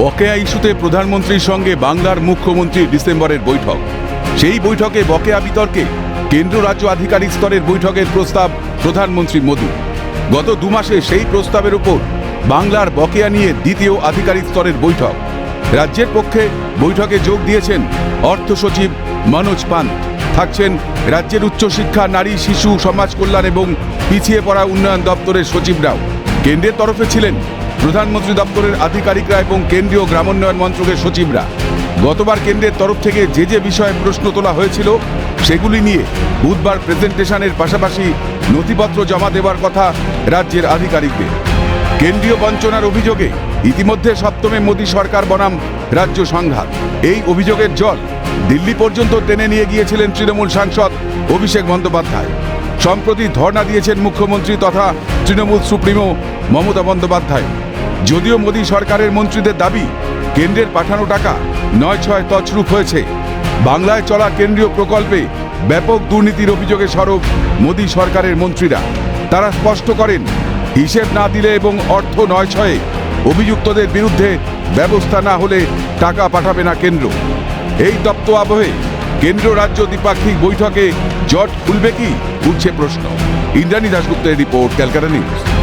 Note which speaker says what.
Speaker 1: বকেয়া ইস্যুতে প্রধানমন্ত্রীর সঙ্গে বাংলার মুখ্যমন্ত্রী ডিসেম্বরের বৈঠক। সেই বৈঠকে বকেয়া বিতর্কে কেন্দ্র রাজ্য আধিকারিক স্তরের বৈঠকের প্রস্তাব প্রধানমন্ত্রী মোদী। গত দু মাসে সেই প্রস্তাবের উপর বাংলার বকেয়া নিয়ে দ্বিতীয় আধিকারিক স্তরের বৈঠক। রাজ্যের পক্ষে বৈঠকে যোগ দিয়েছেন অর্থ সচিব মনোজ পান্ত থাকছেন রাজ্যের উচ্চশিক্ষা, নারী, শিশু, সমাজ কল্যাণ এবং পিছিয়ে পড়া উন্নয়ন দপ্তরের সচিবরাও। কেন্দ্রের তরফে ছিলেন প্রধানমন্ত্রী দপ্তরের আধিকারিকরা এবং কেন্দ্রীয় গ্রামোন্নয়ন মন্ত্রকের সচিবরা। গতবার কেন্দ্রের তরফ থেকে যে যে বিষয়ে প্রশ্ন তোলা হয়েছিল, সেগুলি নিয়ে বুধবার প্রেজেন্টেশনের পাশাপাশি নথিপত্র জমা দেওয়ার কথা রাজ্যের আধিকারিকদের। কেন্দ্রীয় বঞ্চনার অভিযোগে ইতিমধ্যে সপ্তমে মোদী সরকার বনাম রাজ্য সংঘাত। এই অভিযোগের জল দিল্লি পর্যন্ত টেনে নিয়ে গিয়েছিলেন তৃণমূল সাংসদ অভিষেক বন্দ্যোপাধ্যায়। সম্প্রতি ধর্ণা দিয়েছেন মুখ্যমন্ত্রী তথা তৃণমূল সুপ্রিমো মমতা বন্দ্যোপাধ্যায়। যদিও মোদী সরকারের মন্ত্রীদের দাবি, কেন্দ্রের পাঠানো টাকা নয় ছয় তছরূপ হয়েছে। বাংলায় চলা কেন্দ্রীয় প্রকল্পে ব্যাপক দুর্নীতির অভিযোগে সরব মোদী সরকারের মন্ত্রীরা। তারা স্পষ্ট করেন, হিসেব না দিলে এবং অর্থ নয় ছয়ে অভিযুক্তদের বিরুদ্ধে ব্যবস্থা না হলে টাকা পাঠাবে না কেন্দ্র। এই তপ্ত আবহে কেন্দ্র রাজ্য দ্বিপাক্ষিক বৈঠকে জট খুলবে কি? উঠছে প্রশ্ন। ইন্দ্রাণী দাশগুপ্তের রিপোর্ট, ক্যালকাটা নিউজ।